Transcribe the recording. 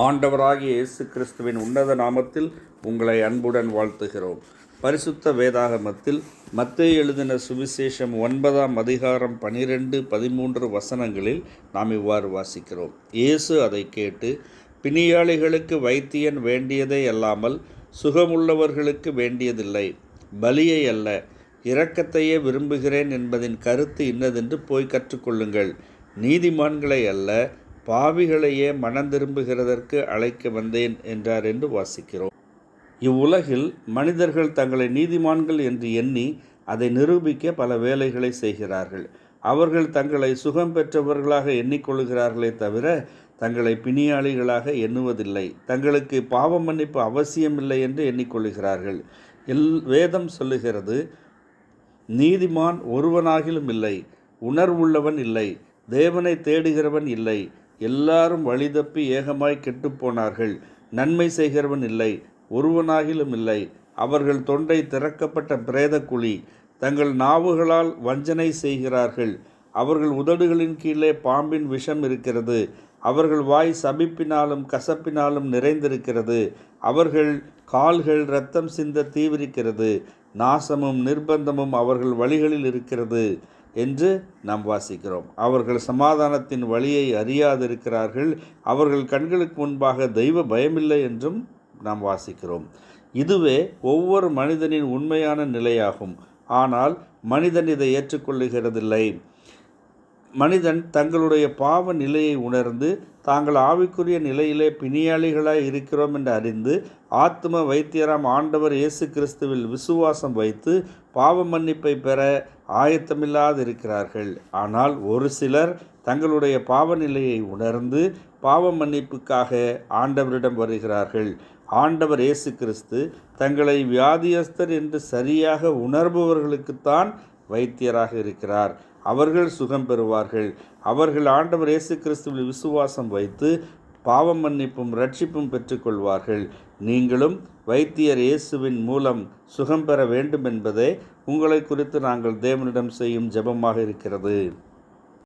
ஆண்டவராகிய இயேசு கிறிஸ்துவின் உன்னத நாமத்தில் உங்களை அன்புடன் வாழ்த்துகிறோம். பரிசுத்த வேதாகமத்தில் மத்திய எழுதின சுவிசேஷம் ஒன்பதாம் அதிகாரம் பனிரெண்டு பதிமூன்று வசனங்களில் நாம் இவ்வாறு வாசிக்கிறோம். இயேசு அதை கேட்டு பிணியாளிகளுக்கு வைத்தியன் வேண்டியதே அல்லாமல் சுகமுள்ளவர்களுக்கு வேண்டியதில்லை. பலியை அல்ல இரக்கத்தையே விரும்புகிறேன் என்பதின் கருத்து இன்னதென்று போய் கற்றுக்கொள்ளுங்கள். நீதிமான்களை அல்ல பாவிகளையே மனம் திரும்புகிறதற்கு அழைக்க வந்தேன் என்றார் என்று வாசிக்கிறோம். இவ்வுலகில் மனிதர்கள் தங்களை நீதிமான்கள் என்று எண்ணி அதை நிரூபிக்க பல வேலைகளை செய்கிறார்கள். அவர்கள் தங்களை சுகம் பெற்றவர்களாக எண்ணிக்கொள்கிறார்களே தவிர தங்களை பிணியாளிகளாக எண்ணுவதில்லை. தங்களுக்கு பாவ மன்னிப்பு அவசியமில்லை என்று எண்ணிக்கொள்கிறார்கள் எல் வேதம் சொல்லுகிறது நீதிமான் ஒருவனாகிலும் இல்லை உணர்வுள்ளவன் இல்லை தேவனை தேடுகிறவன் இல்லை எல்லாரும் வழிதப்பி ஏகமாய் கெட்டுப்போனார்கள் நன்மை செய்கிறவன் இல்லை ஒருவனாகிலும் இல்லை. அவர்கள் தொண்டை திறக்கப்பட்ட பிரேத குழி தங்கள் நாவுகளால் வஞ்சனை செய்கிறார்கள். அவர்கள் உதடுகளின் கீழே பாம்பின் விஷம் இருக்கிறது. அவர்கள் வாய் சபிப்பினாலும் கசப்பினாலும் நிறைந்திருக்கிறது. அவர்கள் கால்கள் இரத்தம் சிந்த தீவிரிக்கிறது. நாசமும் நிர்பந்தமும் அவர்கள் வழிகளில் இருக்கிறது. என்று நாம் வாசிக்கிறோம். அவர்கள் சமாதானத்தின் வழியை அறியாதிருக்கிறார்கள். அவர்கள் கண்களுக்கு முன்பாக தெய்வ பயமில்லை என்றும் நாம் வாசிக்கிறோம். இதுவே ஒவ்வொரு மனிதனின் உண்மையான நிலையாகும். ஆனால் மனிதன் இதை ஏற்றுக்கொள்ளுகிறதில்லை. மனிதன் தங்களுடைய பாவ நிலையை உணர்ந்து தாங்கள் ஆவிக்குரிய நிலையிலே பிணியாளிகளாய் இருக்கிறோம் என்று அறிந்து ஆத்ம வைத்தியராம் ஆண்டவர் இயேசு கிறிஸ்துவில் விசுவாசம் வைத்து பாவ மன்னிப்பை பெற ஆயத்தமில்லாதிருக்கிறார்கள். ஆனால் ஒரு சிலர் தங்களுடைய பாவ நிலையை உணர்ந்து பாவ மன்னிப்புக்காக ஆண்டவரிடம் வருகிறார்கள். ஆண்டவர் இயேசு கிறிஸ்து தங்களை வியாதியஸ்தர் என்று சரியாக உணர்பவர்களுக்குத்தான் வைத்தியராக இருக்கிறார். அவர்கள் சுகம் பெறுவார்கள். அவர்கள் ஆண்டவர் இயேசு கிறிஸ்துவில் விசுவாசம் வைத்து பாவம் மன்னிப்பும் ரட்சிப்பும் பெற்றுக்கொள்வார்கள். நீங்களும் வைத்தியர் இயேசுவின் மூலம் சுகம் பெற வேண்டும் என்பதே உங்களை குறித்து நாங்கள் தேவனிடம் செய்யும் ஜெபமாக இருக்கிறது.